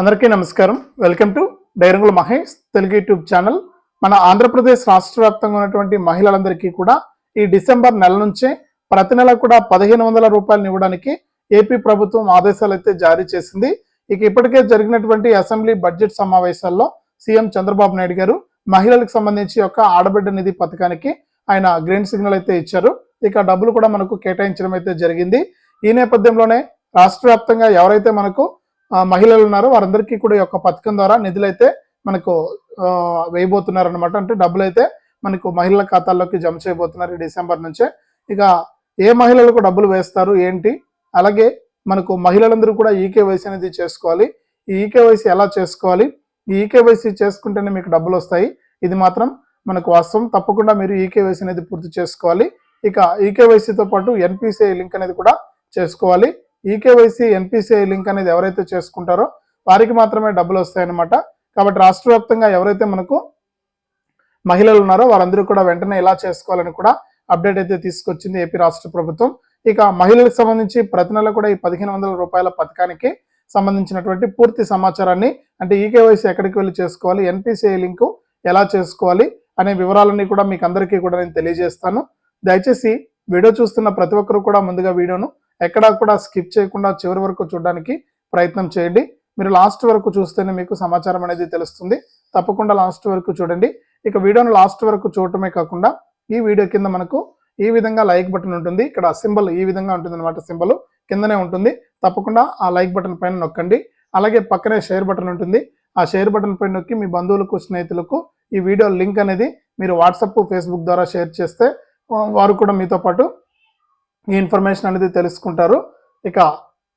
అందరికీ నమస్కారం. Welcome to డైరంగుల మహేష్ తెలుగు యూట్యూబ్ ఛానల్. మన ఆంధ్రప్రదేశ్ రాష్ట్ర వ్యాప్తంగా ఉన్నటువంటి మహిళలందరికీ కూడా ఈ డిసెంబర్ నెల నుంచే ప్రతి నెల కూడా పదిహేను వందల రూపాయలను ఇవ్వడానికి ఏపీ ప్రభుత్వం ఆదేశాలు అయితే జారీ చేసింది. ఇక ఇప్పటికే జరిగినటువంటి అసెంబ్లీ బడ్జెట్ సమావేశాల్లో సీఎం చంద్రబాబు నాయుడు గారు మహిళలకు సంబంధించి యొక్క ఆడబిడ్డ నిధి పథకానికి ఆయన గ్రీన్ సిగ్నల్ అయితే ఇచ్చారు. ఇక డబ్బులు కూడా మనకు కేటాయించడం అయితే జరిగింది. ఈ నేపథ్యంలోనే రాష్ట్ర ఎవరైతే మనకు మహిళలు ఉన్నారు. వారందరికీ కూడా ఈ యొక్క పథకం ద్వారా నిధులు అయితే మనకు వేయబోతున్నారు అనమాట అంటే డబ్బులు అయితే మనకు మహిళల ఖాతాల్లోకి జమ చేయబోతున్నారు ఈ డిసెంబర్ నుంచే. ఇక ఏ మహిళలకు డబ్బులు వేస్తారు ఏంటి? అలాగే మనకు మహిళలందరూ కూడా ఈకేవైసీ అనేది చేసుకోవాలి. ఈ ఈకేవైసీ ఎలా చేసుకోవాలి? ఈ ఈకేవైసీ చేసుకుంటేనే మీకు డబ్బులు వస్తాయి. ఇది మాత్రం మనకు వాస్తవం. తప్పకుండా మీరు ఈకేవైసీ అనేది పూర్తి చేసుకోవాలి. ఇక ఈకేవైసీతో పాటు ఎన్పిసిఐ లింక్ అనేది కూడా చేసుకోవాలి. ఈకేవైసీ ఎన్పిసిఐ లింక్ అనేది ఎవరైతే చేసుకుంటారో వారికి మాత్రమే డబ్బులు వస్తాయన్నమాట. కాబట్టి రాష్ట్ర వ్యాప్తంగా ఎవరైతే మనకు మహిళలు ఉన్నారో వారందరూ కూడా వెంటనే ఎలా చేసుకోవాలని కూడా అప్డేట్ అయితే తీసుకొచ్చింది ఏపీ రాష్ట్ర ప్రభుత్వం. ఇక మహిళలకు సంబంధించి ప్రతి నెల కూడా ఈ పదిహేను వందల రూపాయల పథకానికి సంబంధించినటువంటి పూర్తి సమాచారాన్ని అంటే ఈకేవైసీ ఎక్కడికి వెళ్ళి చేసుకోవాలి ఎన్పిసిఐ లింకు ఎలా చేసుకోవాలి అనే వివరాలన్నీ కూడా మీకు అందరికీ కూడా నేను తెలియజేస్తాను. దయచేసి వీడియో చూస్తున్న ప్రతి ఒక్కరు కూడా ముందుగా వీడియోను ఎక్కడా కూడా స్కిప్ చేయకుండా చివరి వరకు చూడడానికి ప్రయత్నం చేయండి. మీరు లాస్ట్ వరకు చూస్తేనే మీకు సమాచారం అనేది తెలుస్తుంది. తప్పకుండా లాస్ట్ వరకు చూడండి. ఇక వీడియోను లాస్ట్ వరకు చూడటమే కాకుండా ఈ వీడియో కింద మనకు ఈ విధంగా లైక్ బటన్ ఉంటుంది. ఇక్కడ సింబల్ ఈ విధంగా ఉంటుంది అనమాట సింబల్. కిందనే ఉంటుంది. తప్పకుండా ఆ లైక్ బటన్ పైన నొక్కండి. అలాగే పక్కనే షేర్ బటన్ ఉంటుంది. ఆ షేర్ బటన్ పైన నొక్కి మీ బంధువులకు స్నేహితులకు ఈ వీడియో లింక్ అనేది మీరు వాట్సాప్ ఫేస్బుక్ ద్వారా షేర్ చేస్తే వారు కూడా మీతో పాటు ఈ ఇన్ఫర్మేషన్ అనేది తెలుసుకుంటారు. ఇక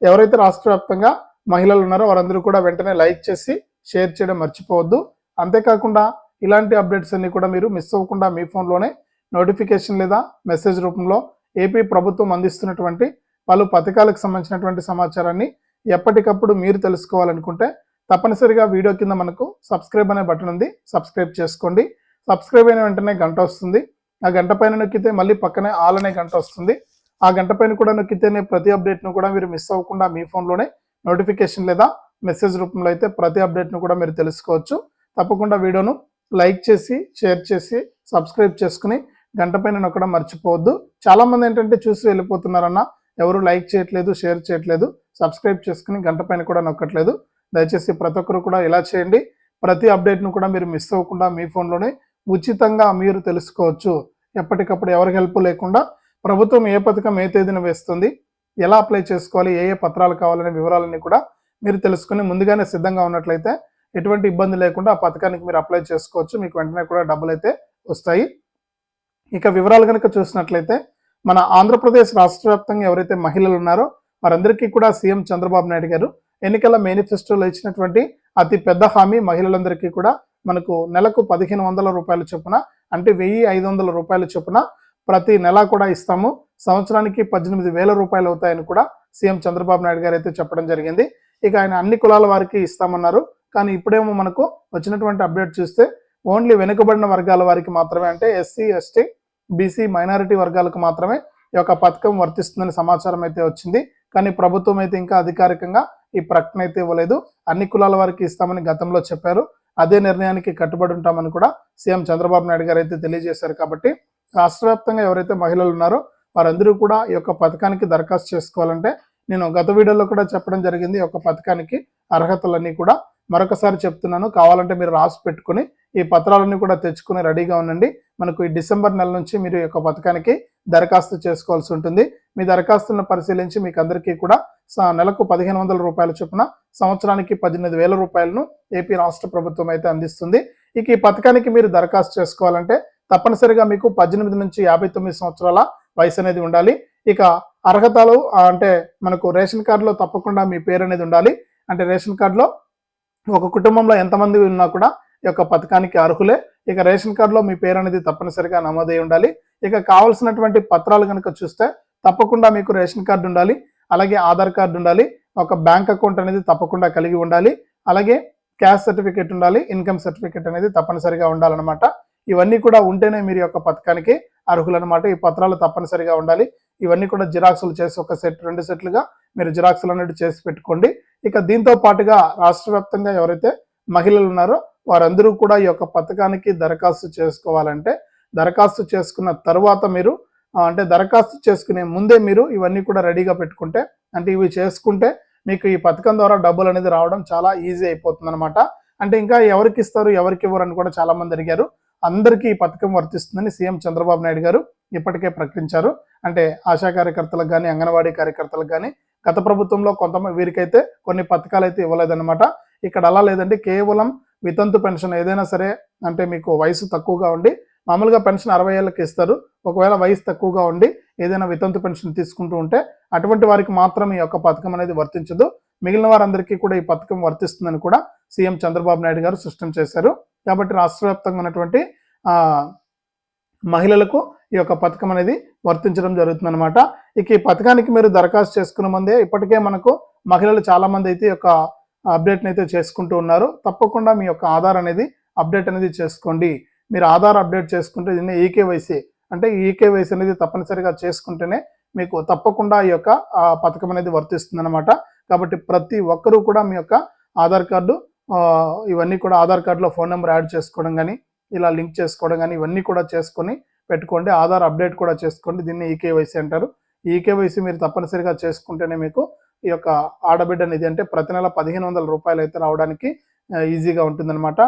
ఎవరైతే రాష్ట్ర వ్యాప్తంగా మహిళలు ఉన్నారో వారందరూ కూడా వెంటనే లైక్ చేసి షేర్ చేయడం మర్చిపోవద్దు. అంతేకాకుండా ఇలాంటి అప్డేట్స్ అన్ని కూడా మీరు మిస్ అవ్వకుండా మీ ఫోన్లోనే నోటిఫికేషన్ లేదా మెసేజ్ రూపంలో ఏపీ ప్రభుత్వం అందిస్తున్నటువంటి పలు పథకాలకు సంబంధించినటువంటి సమాచారాన్ని ఎప్పటికప్పుడు మీరు తెలుసుకోవాలనుకుంటే తప్పనిసరిగా వీడియో కింద మనకు సబ్స్క్రైబ్ అనే బటన్ ఉంది. సబ్స్క్రైబ్ చేసుకోండి. సబ్స్క్రైబ్ అయిన వెంటనే గంట వస్తుంది. ఆ గంట పైన నొక్కితే మళ్ళీ పక్కనే ఆల్ అనే గంట వస్తుంది. ఆ గంట పైన కూడా నొక్కితేనే ప్రతి అప్డేట్ను కూడా మీరు మిస్ అవ్వకుండా మీ ఫోన్లోనే నోటిఫికేషన్ లేదా మెసేజ్ రూపంలో అయితే ప్రతి అప్డేట్ను కూడా మీరు తెలుసుకోవచ్చు. తప్పకుండా వీడియోను లైక్ చేసి షేర్ చేసి సబ్స్క్రైబ్ చేసుకుని గంట పైన నొక్కడం మర్చిపోవద్దు. చాలా మంది ఏంటంటే చూసి వెళ్ళిపోతున్నారన్న ఎవరు లైక్ చేయట్లేదు షేర్ చేయట్లేదు సబ్స్క్రైబ్ చేసుకుని గంట పైన కూడా నొక్కట్లేదు. దయచేసి ప్రతి ఒక్కరు కూడా ఇలా చేయండి. ప్రతి అప్డేట్ను కూడా మీరు మిస్ అవ్వకుండా మీ ఫోన్లోనే ఉచితంగా మీరు తెలుసుకోవచ్చు. ఎప్పటికప్పుడు ఎవరికి హెల్ప్ లేకుండా ప్రభుత్వం ఏ పథకం ఏ తేదీన వేస్తుంది ఎలా అప్లై చేసుకోవాలి ఏ ఏ పత్రాలు కావాలనే వివరాలన్నీ కూడా మీరు తెలుసుకుని ముందుగానే సిద్ధంగా ఉన్నట్లయితే ఎటువంటి ఇబ్బంది లేకుండా ఆ పథకానికి మీరు అప్లై చేసుకోవచ్చు. మీకు వెంటనే కూడా డబ్బులు అయితే వస్తాయి. ఇక వివరాలు కనుక చూసినట్లయితే మన ఆంధ్రప్రదేశ్ రాష్ట్ర వ్యాప్తంగా ఎవరైతే మహిళలు ఉన్నారో వారందరికీ కూడా సీఎం చంద్రబాబు నాయుడు గారు ఎన్నికల మేనిఫెస్టోలో ఇచ్చినటువంటి అతి పెద్ద హామీ మహిళలందరికీ కూడా మనకు నెలకు పదిహేను వందల రూపాయల చొప్పున అంటే వెయ్యి ఐదు వందల రూపాయల చొప్పున ప్రతి నెల కూడా ఇస్తాము. సంవత్సరానికి పద్దెనిమిది వేల రూపాయలు అవుతాయని కూడా సీఎం చంద్రబాబు నాయుడు గారు అయితే చెప్పడం జరిగింది. ఇక ఆయన అన్ని కులాల వారికి ఇస్తామన్నారు. కానీ ఇప్పుడేమో మనకు వచ్చినటువంటి అప్డేట్ చూస్తే ఓన్లీ వెనుకబడిన వర్గాల వారికి మాత్రమే అంటే ఎస్సీ ఎస్టీ బీసీ మైనారిటీ వర్గాలకు మాత్రమే ఈ యొక్క పథకం వర్తిస్తుందని సమాచారం అయితే వచ్చింది. కానీ ప్రభుత్వం అయితే ఇంకా అధికారికంగా ఈ ప్రకటన అయితే ఇవ్వలేదు. అన్ని కులాల వారికి ఇస్తామని గతంలో చెప్పారు. అదే నిర్ణయానికి కట్టుబడి ఉంటామని కూడా సీఎం చంద్రబాబు నాయుడు గారు అయితే తెలియజేశారు కాబట్టి రాష్ట్ర వ్యాప్తంగా ఎవరైతే మహిళలు ఉన్నారో వారందరూ కూడా ఈ యొక్క పథకానికి దరఖాస్తు చేసుకోవాలంటే నేను గత వీడియోలో కూడా చెప్పడం జరిగింది. ఈ యొక్క పథకానికి అర్హతలన్నీ కూడా మరొకసారి చెప్తున్నాను. కావాలంటే మీరు రాసి పెట్టుకుని ఈ పత్రాలన్నీ కూడా తెచ్చుకుని రెడీగా ఉండండి. మనకు ఈ డిసెంబర్ నెల నుంచి మీరు ఈ యొక్క పథకానికి దరఖాస్తు చేసుకోవాల్సి ఉంటుంది. మీ దరఖాస్తులను పరిశీలించి మీకు అందరికీ కూడా స- నెలకు పదిహేను వందల రూపాయల చొప్పున సంవత్సరానికి పద్దెనిమిది వేల రూపాయలను ఏపీ రాష్ట్ర ప్రభుత్వం అయితే అందిస్తుంది. ఇక ఈ పథకానికి మీరు దరఖాస్తు చేసుకోవాలంటే తప్పనిసరిగా మీకు పద్దెనిమిది నుంచి యాభై తొమ్మిది సంవత్సరాల వయసు అనేది ఉండాలి. ఇక అర్హతలు అంటే మనకు రేషన్ కార్డులో తప్పకుండా మీ పేరు అనేది ఉండాలి. అంటే రేషన్ కార్డులో ఒక కుటుంబంలో ఎంతమంది ఉన్నా కూడా ఈ యొక్క పథకానికి అర్హులే. ఇక రేషన్ కార్డులో మీ పేరు అనేది తప్పనిసరిగా నమోదై ఉండాలి. ఇక కావాల్సినటువంటి పత్రాలు కనుక చూస్తే తప్పకుండా మీకు రేషన్ కార్డు ఉండాలి. అలాగే ఆధార్ కార్డు ఉండాలి. ఒక బ్యాంక్ అకౌంట్ అనేది తప్పకుండా కలిగి ఉండాలి. అలాగే క్యాష్ సర్టిఫికేట్ ఉండాలి. ఇన్కమ్ సర్టిఫికేట్ అనేది తప్పనిసరిగా ఉండాలన్నమాట. ఇవన్నీ కూడా ఉంటేనే మీరు యొక్క పథకానికి అర్హులన్నమాట. ఈ పత్రాలు తప్పనిసరిగా ఉండాలి. ఇవన్నీ కూడా జిరాక్సులు చేసి ఒక సెట్ రెండు సెట్లుగా మీరు జిరాక్సులు అనేవి చేసి పెట్టుకోండి. ఇక దీంతో పాటుగా రాష్ట్ర వ్యాప్తంగా ఎవరైతే మహిళలు ఉన్నారో వారందరూ కూడా ఈ యొక్క పథకానికి దరఖాస్తు చేసుకోవాలంటే దరఖాస్తు చేసుకున్న తర్వాత మీరు అంటే దరఖాస్తు చేసుకునే ముందే మీరు ఇవన్నీ కూడా రెడీగా పెట్టుకుంటే అంటే ఇవి చేసుకుంటే మీకు ఈ పథకం ద్వారా డబ్బులు అనేది రావడం చాలా ఈజీ అయిపోతుంది అనమాట అంటే ఇంకా ఎవరికి ఇస్తారు ఎవరికి ఇవ్వరు అని కూడా చాలా మంది అడిగారు. అందరికీ ఈ పథకం వర్తిస్తుందని సీఎం చంద్రబాబు నాయుడు గారు ఇప్పటికే ప్రకటించారు. అంటే ఆశా కార్యకర్తలకు కానీ అంగన్వాడీ కార్యకర్తలకు కానీ గత ప్రభుత్వంలో కొంతమంది వీరికైతే కొన్ని పథకాలు అయితే ఇవ్వలేదన్నమాట. ఇక్కడ అలా లేదండి. కేవలం వితంతు పెన్షన్ ఏదైనా సరే అంటే మీకు వయసు తక్కువగా ఉండి మామూలుగా పెన్షన్ అరవై ఏళ్ళకి ఇస్తారు. ఒకవేళ వయసు తక్కువగా ఉండి ఏదైనా వితంతు పెన్షన్ తీసుకుంటూ ఉంటే అటువంటి వారికి మాత్రం ఈ యొక్క పథకం అనేది వర్తించదు. మిగిలిన వారందరికీ కూడా ఈ పథకం వర్తిస్తుందని కూడా సీఎం చంద్రబాబు నాయుడు గారు స్పష్టం చేశారు. కాబట్టి రాష్ట్ర వ్యాప్తంగా ఉన్నటువంటి మహిళలకు ఈ యొక్క పథకం అనేది వర్తించడం జరుగుతుందన్నమాట. ఇక ఈ పథకానికి మీరు దరఖాస్తు చేసుకున్న ముందే ఇప్పటికే మనకు మహిళలు చాలామంది అయితే ఈ యొక్క అప్డేట్ని అయితే చేసుకుంటూ ఉన్నారు. తప్పకుండా మీ యొక్క ఆధార్ అనేది అప్డేట్ అనేది చేసుకోండి. మీరు ఆధార్ అప్డేట్ చేసుకుంటే దీన్ని ఈకేవైసీ అంటే ఈకేవైసీ అనేది తప్పనిసరిగా చేసుకుంటేనే మీకు తప్పకుండా ఈ యొక్క పథకం అనేది వర్తిస్తుంది అనమాట కాబట్టి ప్రతి ఒక్కరూ కూడా మీ యొక్క ఆధార్ కార్డు ఇవన్నీ కూడా ఆధార్ కార్డులో ఫోన్ నెంబర్ యాడ్ చేసుకోవడం కానీ ఇలా లింక్ చేసుకోవడం కానీ ఇవన్నీ కూడా చేసుకొని పెట్టుకోండి. ఆధార్ అప్డేట్ కూడా చేసుకోండి. దీన్ని ఈకేవైసీ అంటారు. ఈకేవైసీ మీరు తప్పనిసరిగా చేసుకుంటేనే మీకు ఈ యొక్క ఆడబిడ్డ నిధి అంటే ప్రతి నెల పదిహేను వందల రూపాయలు అయితే రావడానికి ఈజీగా ఉంటుందన్నమాట.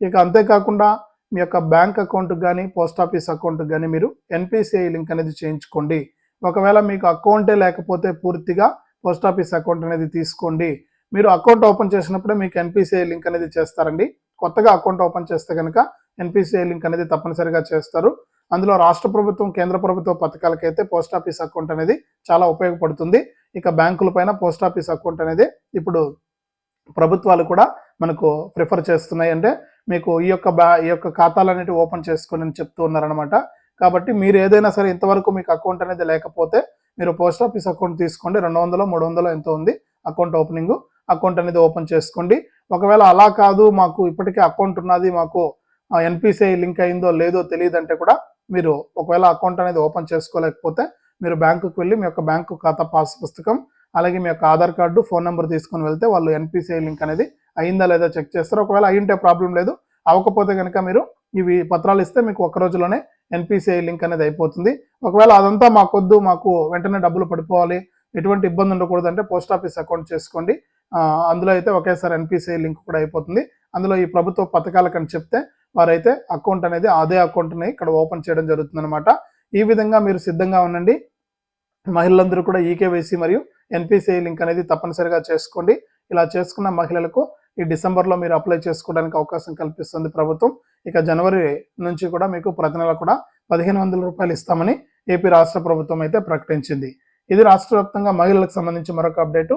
ఇక అంతేకాకుండా మీ యొక్క బ్యాంక్ అకౌంట్కి కానీ పోస్ట్ ఆఫీస్ అకౌంట్కి కానీ మీరు ఎన్పిసిఐ లింక్ అనేది చేయించుకోండి. ఒకవేళ మీకు అకౌంటే లేకపోతే పూర్తిగా పోస్ట్ ఆఫీస్ అకౌంట్ అనేది తీసుకోండి. మీరు అకౌంట్ ఓపెన్ చేసినప్పుడే మీకు ఎన్పిసిఐ లింక్ అనేది చేస్తారండి. కొత్తగా అకౌంట్ ఓపెన్ చేస్తే కనుక ఎన్పిసిఐ లింక్ అనేది తప్పనిసరిగా చేస్తారు. అందులో రాష్ట్ర ప్రభుత్వం కేంద్ర ప్రభుత్వ పథకాలకైతే పోస్ట్ ఆఫీస్ అకౌంట్ అనేది చాలా ఉపయోగపడుతుంది. ఇక బ్యాంకుల పైన పోస్ట్ ఆఫీస్ అకౌంట్ అనేది ఇప్పుడు ప్రభుత్వాలు కూడా మనకు ప్రిఫర్ చేస్తున్నాయి. అంటే మీకు ఈ యొక్క బ్యా ఈ యొక్క ఖాతాలు అనేవి ఓపెన్ చేసుకొని అని చెప్తూ ఉన్నారనమాట కాబట్టి మీరు ఏదైనా సరే ఇంతవరకు మీకు అకౌంట్ అనేది లేకపోతే మీరు పోస్ట్ ఆఫీస్ అకౌంట్ తీసుకోండి. రెండు వందలు మూడు వందలు ఎంతో ఉంది అకౌంట్ ఓపెనింగ్. అకౌంట్ అనేది ఓపెన్ చేసుకోండి. ఒకవేళ అలా కాదు మాకు ఇప్పటికే అకౌంట్ ఉన్నది మాకు ఎన్పిసిఐ లింక్ అయిందో లేదో తెలియదు అంటే కూడా మీరు ఒకవేళ అకౌంట్ అనేది ఓపెన్ చేసుకోలేకపోతే మీరు బ్యాంకుకి వెళ్ళి మీ యొక్క బ్యాంకు ఖాతా పాస్ పుస్తకం అలాగే మీ యొక్క ఆధార్ కార్డు ఫోన్ నెంబర్ తీసుకొని వెళ్తే వాళ్ళు ఎన్పిసిఐ లింక్ అనేది అయిందా లేదా చెక్ చేస్తారు. ఒకవేళ అయ్యింటే ప్రాబ్లం లేదు. అవ్వకపోతే కనుక మీరు ఇవి పత్రాలు ఇస్తే మీకు ఒక్క రోజులోనే ఎన్పిసిఐ లింక్ అనేది అయిపోతుంది. ఒకవేళ అదంతా మాకొద్దు మాకు వెంటనే డబ్బులు పడిపోవాలి ఎటువంటి ఇబ్బంది ఉండకూడదు అంటే పోస్ట్ ఆఫీస్ అకౌంట్ చేసుకోండి. అందులో అయితే ఒకేసారి ఎన్పిసిఐ లింక్ కూడా అయిపోతుంది. అందులో ఈ ప్రభుత్వ పథకాలకని చెప్తే వారైతే అకౌంట్ అనేది అదే అకౌంట్ని ఇక్కడ ఓపెన్ చేయడం జరుగుతుందనమాట ఈ విధంగా మీరు సిద్ధంగా ఉండండి. మహిళలందరూ కూడా ఈకేవైసీ మరియు ఎన్పిసిఐ లింక్ అనేది తప్పనిసరిగా చేసుకోండి. ఇలా చేసుకున్న మహిళలకు ఈ డిసెంబర్లో మీరు అప్లై చేసుకోవడానికి అవకాశం కల్పిస్తుంది ప్రభుత్వం. ఇక జనవరి నుంచి కూడా మీకు ప్రతి నెల కూడా పదిహేను వందల రూపాయలు ఇస్తామని ఏపీ రాష్ట్ర ప్రభుత్వం అయితే ప్రకటించింది. ఇది రాష్ట్ర వ్యాప్తంగా మహిళలకు సంబంధించి మరొక అప్డేటు.